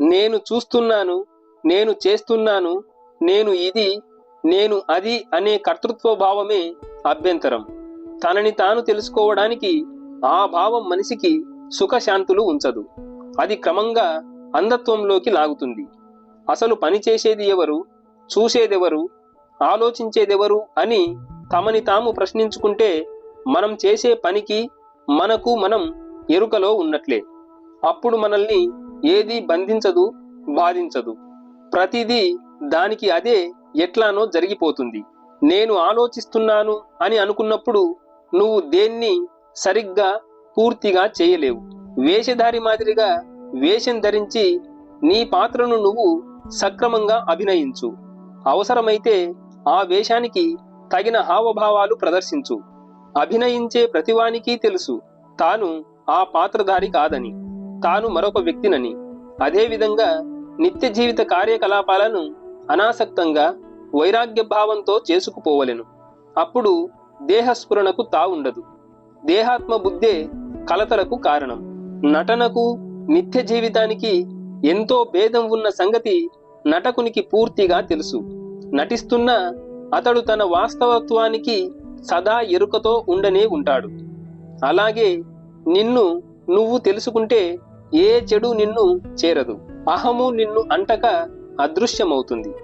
నేను చూస్తున్నాను నేను చేస్తున్నాను నేను ఇది నేను అది అనే కర్తృత్వ భావమే అభ్యంతరం. తనని తాను తెలుసుకోవడానికి ఆ భావం మనిషికి సుఖశాంతులు ఉంచదు. అది క్రమంగా అంధత్వంలోకి లాగుతుంది. అసలు పని చేసేది ఎవరు చూసేదెవరు ఆలోచించేదెవరు అని తమని తాము ప్రశ్నించుకుంటే మనం చేసే పనికి మనకు మనం ఎరుకలో ఉన్నట్లే. అప్పుడు మనల్ని ఏది బంధించదు బాధించదు. ప్రతిదీ దానికి అదే ఎట్లానో జరిగిపోతుంది. నేను ఆలోచిస్తున్నాను అని అనుకున్నప్పుడు నువ్వు దేన్ని సరిగ్గా పూర్తిగా చేయలేవు. వేషధారి మాదిరిగా వేషం ధరించి నీ పాత్రను నువ్వు సక్రమంగా అభినయించు. అవసరమైతే ఆ వేషానికి తగిన హావభావాలు ప్రదర్శించు. అభినయించే ప్రతివానికి తెలుసు తాను ఆ పాత్రధారి కాదని. తాను మరొక వ్యక్తినని. అదేవిధంగా నిత్య జీవిత కార్యకలాపాలను అనాసక్తంగా వైరాగ్య భావంతో చేసుకుపోవలెను. అప్పుడు దేహస్ఫురణకు తావుండదు. దేహాత్మ బుద్ధే కలతలకు కారణం. నటనకు నిత్య జీవితానికి ఎంతో భేదం ఉన్న సంగతి నటకునికి పూర్తిగా తెలుసు. నటిస్తున్న అతడు తన వాస్తవత్వానికి సదా ఎరుకతో ఉండనే ఉంటాడు. అలాగే నిన్ను నువ్వు తెలుసుకుంటే ఏ చెడు నిన్ను చేరదు. అహము నిన్ను అంటక అదృశ్యమవుతుంది.